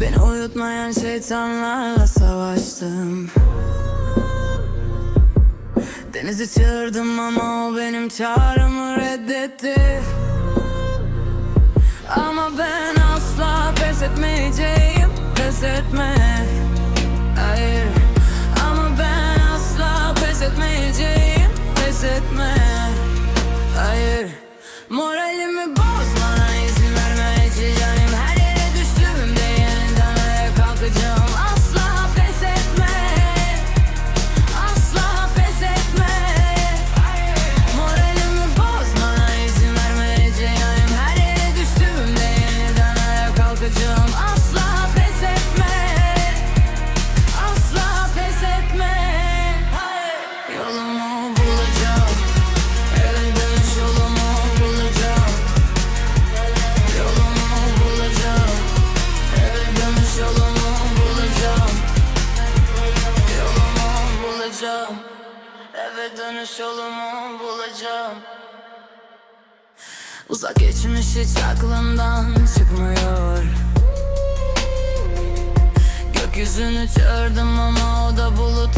Beni uyutmayan şeytanlarla savaştım. Denizi çağırdım ama o benim çağrımı reddetti. Ama ben asla pes etmeyeceğim Pes etme. dönüş yolumu bulacağım. Uzak geçmiş hiç aklımdan çıkmıyor. Gökyüzünü çağırdım ama o da bulut